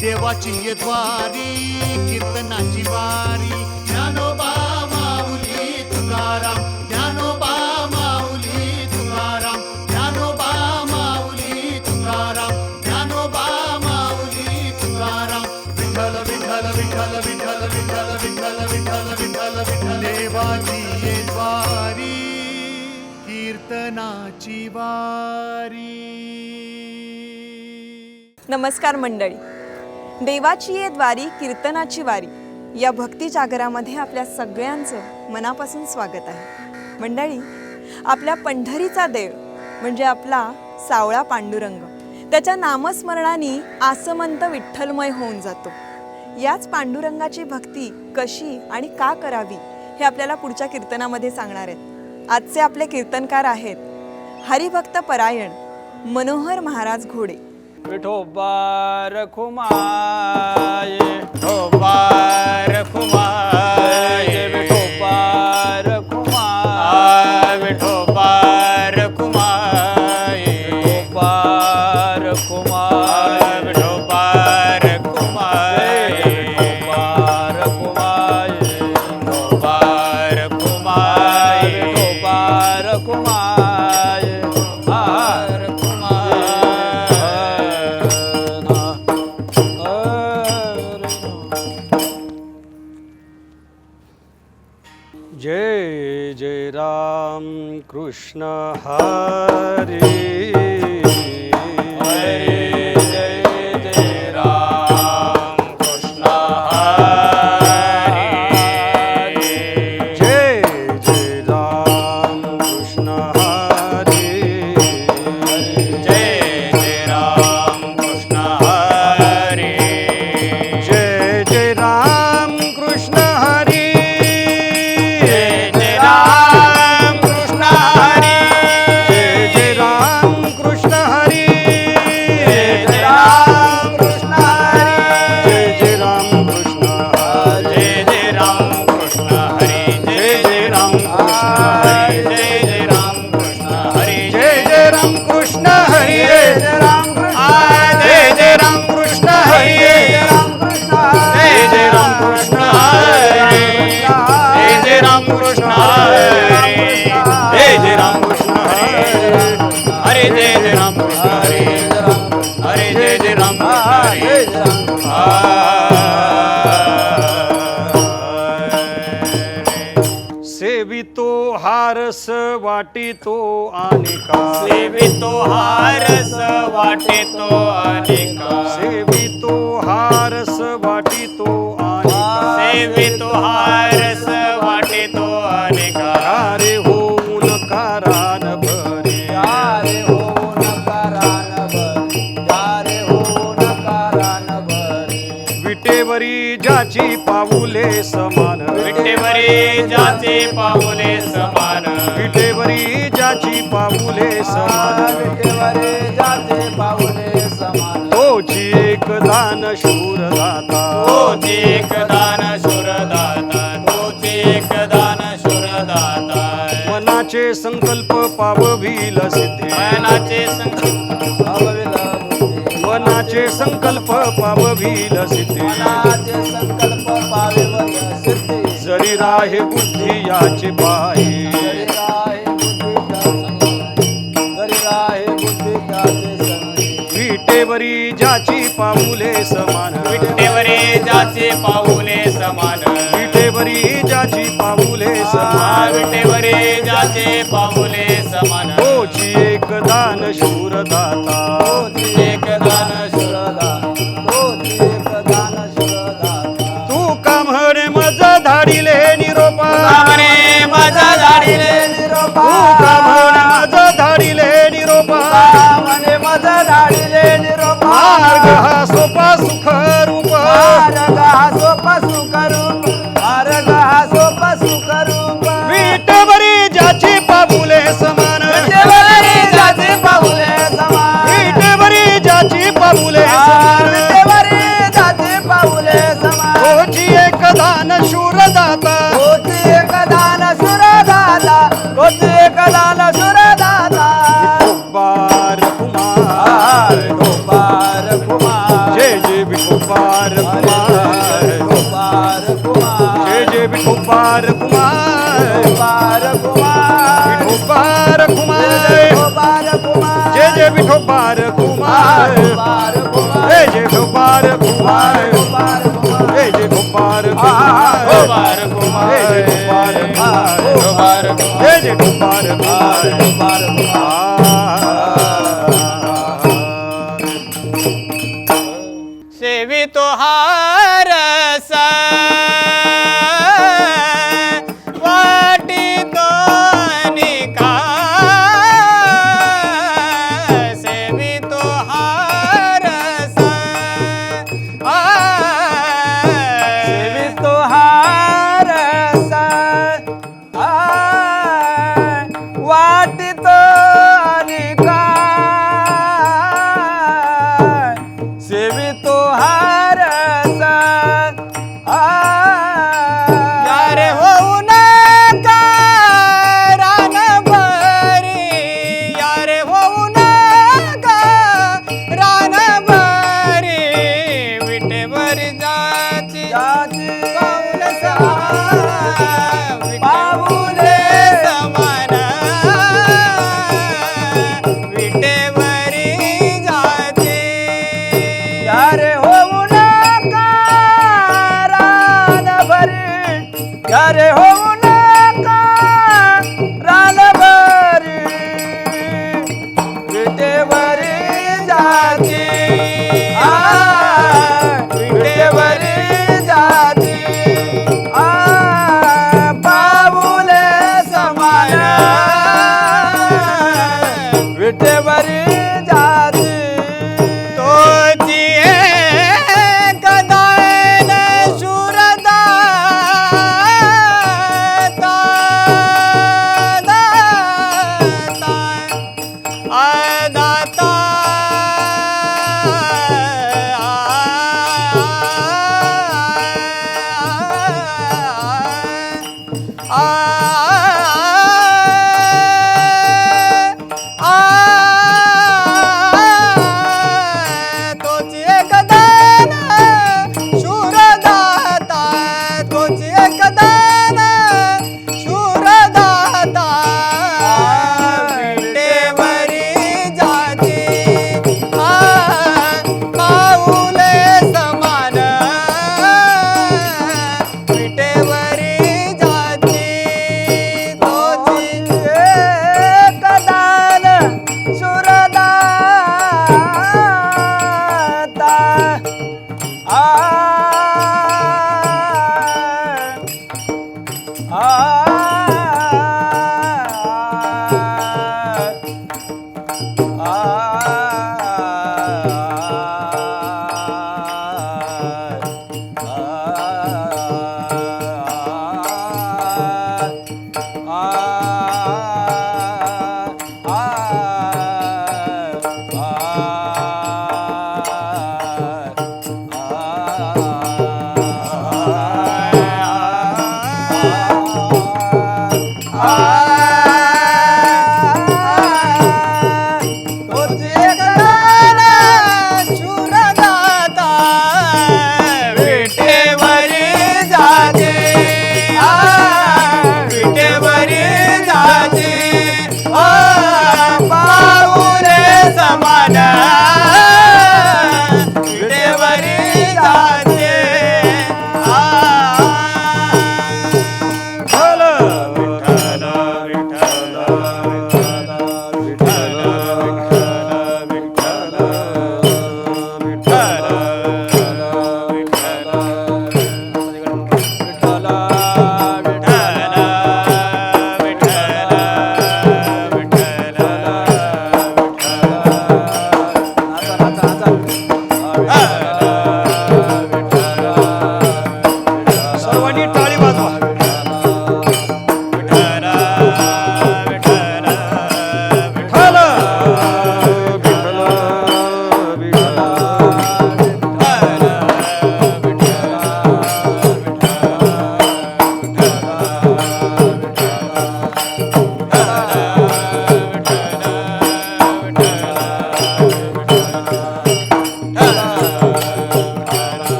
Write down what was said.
देवाची ये द्वारी कीर्तनाची वारी. ज्ञानोबा माऊली तुकाराम. ज्ञानोबा माऊली तुकाराम. ज्ञानोबा माऊली तुकाराम. ज्ञानोबा माऊली तुकाराम. विठ्ठल विठ्ठल विठ्ठल विठ्ठल विठ्ठल विठ्ठल विठ्ठल विठ्ठल विठ्ठल. देवाची ये द्वारी कीर्तनाची वारी. नमस्कार मंडळी. देवाची ये द्वारी कीर्तनाची वारी. या भक्ती जागरामध्ये आपल्या सगळ्यांचं मनापासून स्वागत आहे. मंडळी आपल्या पंढरीचा देव म्हणजे आपला सावळा पांडुरंग त्याच्या नामस्मरणाने आसमंत विठ्ठलमय होऊन जातो. याच पांडुरंगाची भक्ती कशी आणि का करावी हे आपल्याला पुढच्या कीर्तनामध्ये सांगणार आहेत. आजचे आपले कीर्तनकार आहेत हरिभक्त परायण मनोहर महाराज घोडे. ठोबार खुमाए ठोबार खुमाए कृष्ण हरे हारस वाटितो अनिका सेवितो हारस वाटितो अनिका सेवितो हारस वाटितो अनिका सेवितो हारस वाटितो अनिका अरे होऊन कारान भरे. अरे होऊन कारान भरे. अरे होऊन कारान भरे. विटेवरी ज्याची पाऊले समान. विटेवरी ज्याची पाऊले समान. विटेवरी ज्याची पाऊले समान. विटेवरी ज्याची पाऊले समान. तोची एक दान शूर दाता. तोची एक दान शूर दाता. तोची एक दान शूर दाता. मनाचे संकल्प पाववील सिद्धी. मनाचे संकल्प मनाचे संकल्प पाववील सिद्धी. संकल्प जरी राहे बुद्धी याचे पायी. ज्याची पाऊले समान विटेवरी ज्याचे पाऊले समान. विटेवरी ज्याची पाऊले समान. विटेवरी ज्याचे पाऊले समान. तोची एक दान शूर दाता गोपार कुमार कुमार कुमार जय जय विठुपार कुमार कुमार कुमार विठुपार कुमार कुमार जय जय विठुपार कुमार जय जय विठुपार कुमार जय जय कुमार कुमार कुमार जय जय कुमार कुमार जय जय कुमार कुमार कुमार রে হো